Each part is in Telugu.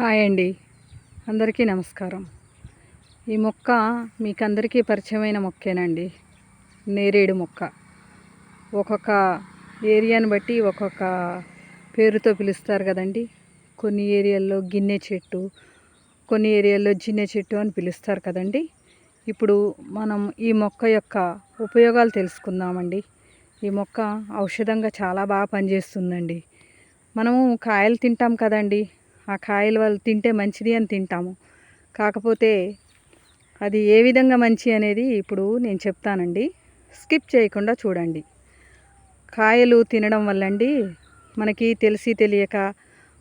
హాయ్ అండి. అందరికీ నమస్కారం. ఈ మొక్క మీకు అందరికీ పరిచయమైన మొక్కేనండి. నేరేడు మొక్క. ఒక్కొక్క ఏరియాని బట్టి ఒక్కొక్క పేరుతో పిలుస్తారు కదండి. కొన్ని ఏరియాల్లో గిన్నె చెట్టు కొన్ని ఏరియాల్లో జిన్నె చెట్టు అని పిలుస్తారు కదండి. ఇప్పుడు మనం ఈ మొక్క యొక్క ఉపయోగాలు తెలుసుకుందామండి. ఈ మొక్క ఔషధంగా చాలా బాగా పనిచేస్తుందండి. మనము కాయలు తింటాం కదండి. ఆ కాయలు వాళ్ళు తింటే మంచిది అని తింటాము. కాకపోతే అది ఏ విధంగా మంచి అనేది ఇప్పుడు నేను చెప్తానండి. స్కిప్ చేయకుండా చూడండి. కాయలు తినడం వల్లండి మనకి తెలిసి తెలియక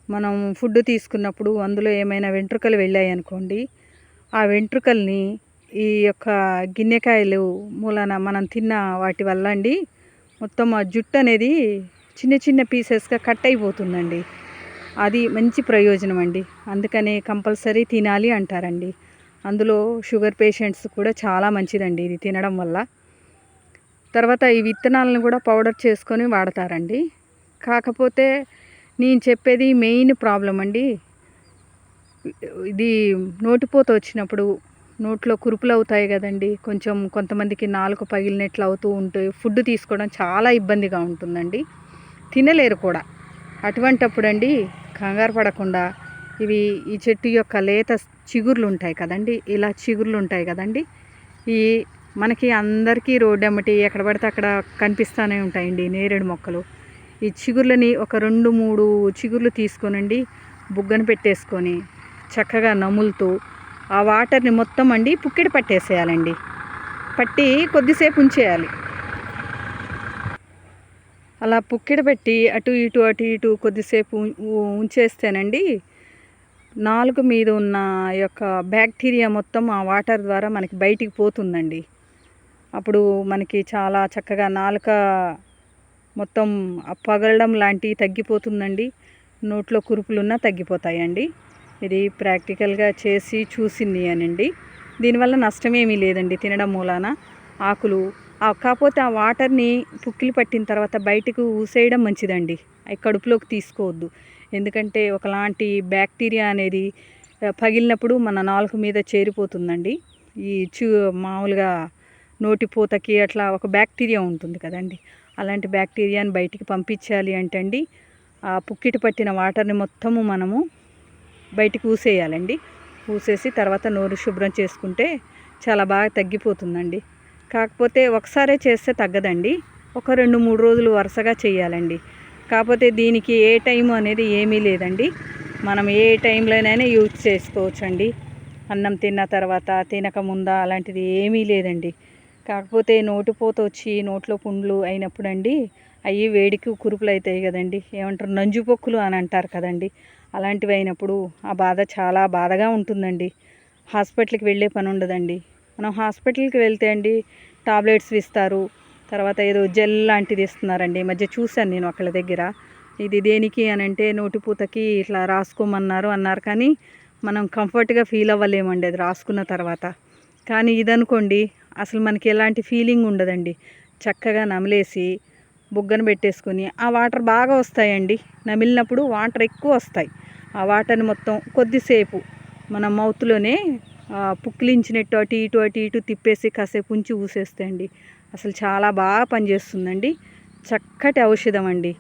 మనం ఫుడ్ తీసుకున్నప్పుడు అందులో ఏమైనా వెంట్రుకలు వెళ్ళాయి అనుకోండి ఆ వెంట్రుకల్ని ఈ యొక్క గిన్నెకాయలు మూలన మనం తిన్న వాటి వల్ల అండి మొత్తం ఆ జుట్టు అనేది చిన్న చిన్న పీసెస్గా కట్ అయిపోతుందండి. అది మంచి ప్రయోజనం అండి. అందుకనే కంపల్సరీ తినాలి అంటారండి. అందులో షుగర్ పేషెంట్స్ కూడా చాలా మంచిదండి ఇది తినడం వల్ల. తర్వాత ఈ విత్తనాలను కూడా పౌడర్ చేసుకొని వాడతారండి. కాకపోతే నేను చెప్పేది మెయిన్ ప్రాబ్లం అండి. ఇది నోటిపోత వచ్చినప్పుడు నోట్లో కురుపులు అవుతాయి కదండి. కొంచెం కొంతమందికి నాలుగు పగిలినట్లు అవుతూ ఉంటాయి ఫుడ్ తీసుకోవడం చాలా ఇబ్బందిగా ఉంటుందండి. తినలేరు కూడా. అటువంటప్పుడు అండి కంగారు పడకుండా ఇవి ఈ చెట్టు యొక్క లేత చిగుర్లు ఉంటాయి కదండి ఇలా చిగుర్లు ఉంటాయి కదండి. ఈ మనకి అందరికీ రోడ్డు అమ్మటి ఎక్కడ పడితే అక్కడ కనిపిస్తూనే ఉంటాయండి నేరేడు మొక్కలు. ఈ చిగుర్లని ఒక రెండు మూడు చిగుర్లు తీసుకోనండి బుగ్గన పెట్టేసుకొని చక్కగా నములుతూ ఆ వాటర్ని మొత్తం అండి పుక్కిడి పట్టేసేయాలండి. పట్టి కొద్దిసేపు ఉంచేయాలి. అలా పుక్కిడ పెట్టి అటు ఇటు అటు ఇటు కొద్దిసేపు ఉంచేస్తేనండి నాలుగు మీద ఉన్న యొక్క బ్యాక్టీరియా మొత్తం ఆ వాటర్ ద్వారా మనకి బయటికి పోతుందండి. అప్పుడు మనకి చాలా చక్కగా నాలుక మొత్తం పగలడం లాంటివి తగ్గిపోతుందండి. నోట్లో కురుపులున్నా తగ్గిపోతాయండి. ఇది ప్రాక్టికల్గా చేసి చూసింది అనండి. దీనివల్ల నష్టమేమీ లేదండి తినడం మూలాన. ఆకులు కాకపోతే ఆ వాటర్ని పుక్కిలు పట్టిన తర్వాత బయటకు ఊసేయడం మంచిదండి. అవి కడుపులోకి తీసుకోవద్దు. ఎందుకంటే ఒకలాంటి బ్యాక్టీరియా అనేది పగిలినప్పుడు మన నాలుక మీద చేరిపోతుందండి. ఈ చూ మామూలుగా నోటిపూతకి అట్లా ఒక బ్యాక్టీరియా ఉంటుంది కదండి. అలాంటి బ్యాక్టీరియాని బయటికి పంపించాలి అంటే అండి ఆ పుక్కిటి పట్టిన వాటర్ని మొత్తము మనము బయటికి ఊసేయాలండి. ఊసేసి తర్వాత నోరు శుభ్రం చేసుకుంటే చాలా బాగా తగ్గిపోతుందండి. కాకపోతే ఒకసారే చేస్తే తగ్గదండి. ఒక రెండు మూడు రోజులు వరుసగా చేయాలండి. కాకపోతే దీనికి ఏ టైం అనేది ఏమీ లేదండి. మనం ఏ టైంలోనైనా యూజ్ చేసుకోవచ్చండి. అన్నం తిన్న తర్వాత తినకముందా అలాంటిది ఏమీ లేదండి. కాకపోతే నోటిపోత వచ్చి నోట్లో పుండ్లు అయినప్పుడు అండి అవి వేడికి కురుపులు అవుతాయి కదండి. ఏమంటారు? నంజుపొక్కులు అని అంటారు కదండి. అలాంటివి అయినప్పుడు ఆ బాధ చాలా బాధగా ఉంటుందండి. హాస్పిటల్కి వెళ్ళే పని ఉండదండి. మనం హాస్పిటల్కి వెళ్తే అండి టాబ్లెట్స్ ఇస్తారు. తర్వాత ఏదో జెల్ లాంటిది ఇస్తున్నారండి. ఈ మధ్య చూశాను నేను ఒకళ్ళ దగ్గర. ఇది దేనికి అని అంటే నోటిపూతకి ఇట్లా రాసుకోమన్నారు అన్నారు. కానీ మనం కంఫర్ట్గా ఫీల్ అవ్వలేమండి అది రాసుకున్న తర్వాత. కానీ ఇదనుకోండి అసలు మనకి ఎలాంటి ఫీలింగ్ ఉండదండి. చక్కగా నమిలేసి బుగ్గను పెట్టేసుకొని ఆ వాటర్ బాగా వస్తాయండి. నమిలినప్పుడు వాటర్ ఎక్కువ వస్తాయి. ఆ వాటర్ని మొత్తం కొద్దిసేపు మన మౌత్లోనే పుక్కిలించినట్టు అటు ఇటు అటు ఇటు తిప్పేసి కాసేపు ఉంచి ఊసేస్తే అండి. అసలు చాలా బాగా పనిచేస్తుందండి. చక్కటి ఔషధం అండి.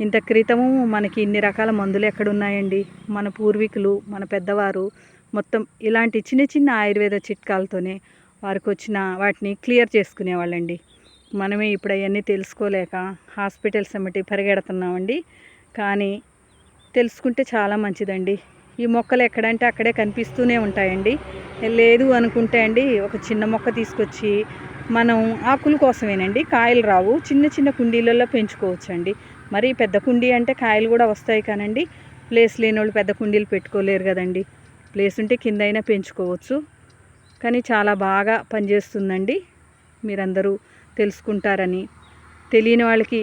ఇంత క్రితము మనకి ఇన్ని రకాల మందులు ఎక్కడున్నాయండి? మన పూర్వీకులు మన పెద్దవారు మొత్తం ఇలాంటి చిన్న చిన్న ఆయుర్వేద చిట్కాలతోనే వారికి వచ్చిన వాటిని క్లియర్ చేసుకునేవాళ్ళండి. మనమే ఇప్పుడు అవన్నీ తెలుసుకోలేక హాస్పిటల్స్ ఎమ్మటి పరిగెడుతున్నామండి. కానీ తెలుసుకుంటే చాలా మంచిదండి. ఈ మొక్కలు ఎక్కడంటే అక్కడే కనిపిస్తూనే ఉంటాయండి. లేదు అనుకుంటే అండి ఒక చిన్న మొక్క తీసుకొచ్చి మనం ఆకుల కోసమేనండి కాయలు రావు. చిన్న చిన్న కుండీలలో పెంచుకోవచ్చండి. మరి పెద్ద కుండీ అంటే కాయలు కూడా వస్తాయి కానండి. ప్లేస్ లేని వాళ్ళు పెద్ద కుండీలు పెట్టుకోలేరు కదండి. ప్లేస్ ఉంటే కింద అయినా పెంచుకోవచ్చు. కానీ చాలా బాగా పనిచేస్తుందండి. మీరందరూ తెలుసుకుంటారని తెలియని వాళ్ళకి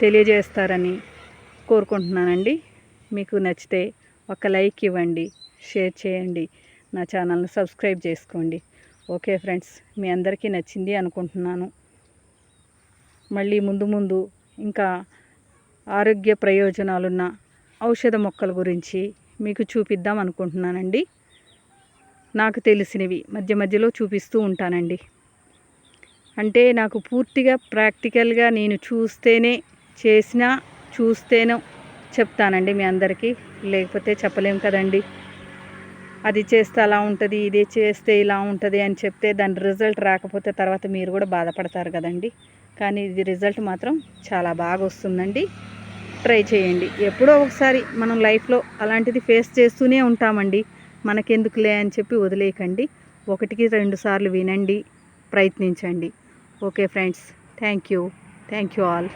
తెలియజేస్తారని కోరుకుంటున్నానండి. మీకు నచ్చితే ఒక లైక్ ఇవ్వండి షేర్ చేయండి నా ఛానల్ను సబ్స్క్రైబ్ చేసుకోండి. ఓకే ఫ్రెండ్స్ మీ అందరికీ నచ్చింది అనుకుంటున్నాను. మళ్ళీ ముందు ముందు ఇంకా ఆరోగ్య ప్రయోజనాలున్న ఔషధ మొక్కల గురించి మీకు చూపిద్దాం అనుకుంటున్నానండి. నాకు తెలిసినవి మధ్య మధ్యలో చూపిస్తూ ఉంటానండి. అంటే నాకు పూర్తిగా ప్రాక్టికల్గా నేను చూస్తేనే చేసినా చూస్తేనో చెప్తానండి మీ అందరికీ. లేకపోతే చెప్పలేం కదండి. అది చేస్తే అలా ఉంటుంది ఇది చేస్తే ఇలా ఉంటుంది అని చెప్తే దాని రిజల్ట్ రాకపోతే తర్వాత మీరు కూడా బాధపడతారు కదండి. కానీ ఇది రిజల్ట్ మాత్రం చాలా బాగా వస్తుందండి. ట్రై చేయండి. ఎప్పుడో ఒకసారి మనం లైఫ్లో అలాంటిది ఫేస్ చేస్తూనే ఉంటామండి. మనకెందుకులే అని చెప్పి వదిలేయకండి. ఒకటికి రెండు సార్లు వినండి ప్రయత్నించండి. Okay friends thank you. Thank you all.